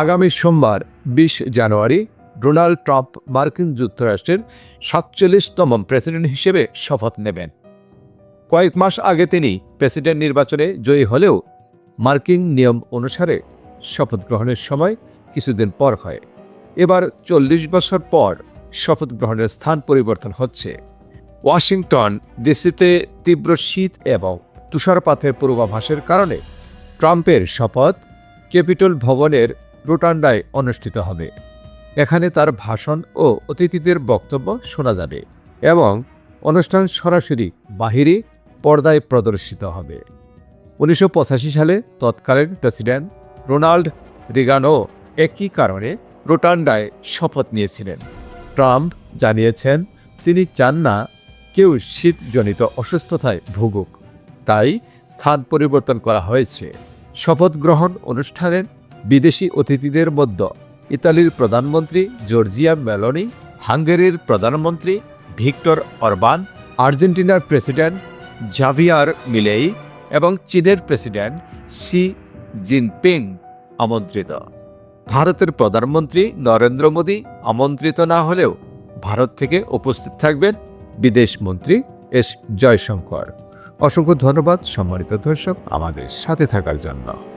আগামী সোমবার, বিশ জানুয়ারি, ডোনাল্ড ট্রাম্প মার্কিন যুক্তরাষ্ট্রের সাতচল্লিশতম প্রেসিডেন্ট হিসেবে শপথ নেবেন। কয়েক মাস আগে তিনি প্রেসিডেন্ট নির্বাচনে জয়ী হলেও মার্কিন নিয়ম অনুসারে শপথ গ্রহণের সময় কিছুদিন পর হয়। এবার চল্লিশ বছর পর শপথ গ্রহণের স্থান পরিবর্তন হচ্ছে। ওয়াশিংটন, ডিসিতে তীব্র শীত এবং তুষারপাতের পূর্বাভাসের কারণে ট্রাম্পের শপথ ক্যাপিটল ভবনের রোটান্ডায় অনুষ্ঠিত হবে। এখানে তার ভাষণ ও অতিথিদের বক্তব্য শোনা যাবে এবং অনুষ্ঠান সরাসরি বাহিরে পর্দায় প্রদর্শিত হবে। উনিশশো পঁচাশি সালে তৎকালীন প্রেসিডেন্ট রোনাল্ড রিগানও একই কারণে রোটান্ডায় শপথ নিয়েছিলেন। ট্রাম্প জানিয়েছেন, তিনি চান না কেউ শীতজনিত অসুস্থতায় ভুগুক। তাই স্থান পরিবর্তন করা হয়েছে। শপথ গ্রহণ অনুষ্ঠানের বিদেশি অতিথিদের মধ্যে ইতালির প্রধানমন্ত্রী জর্জিয়া মেলোনি, হাঙ্গেরির প্রধানমন্ত্রী ভিক্টর অরবান, আর্জেন্টিনার প্রেসিডেন্ট জাভিয়ার মিলেই এবং চীনের প্রেসিডেন্ট শি জিনপিং আমন্ত্রিত। ভারতের প্রধানমন্ত্রী নরেন্দ্র মোদী আমন্ত্রিত না হলেও ভারত থেকে উপস্থিত থাকবেন বিদেশ মন্ত্রী এস জয়শঙ্কর। অসংখ্য ধন্যবাদ সম্মানিত দর্শক আমাদের সাথে থাকার জন্য।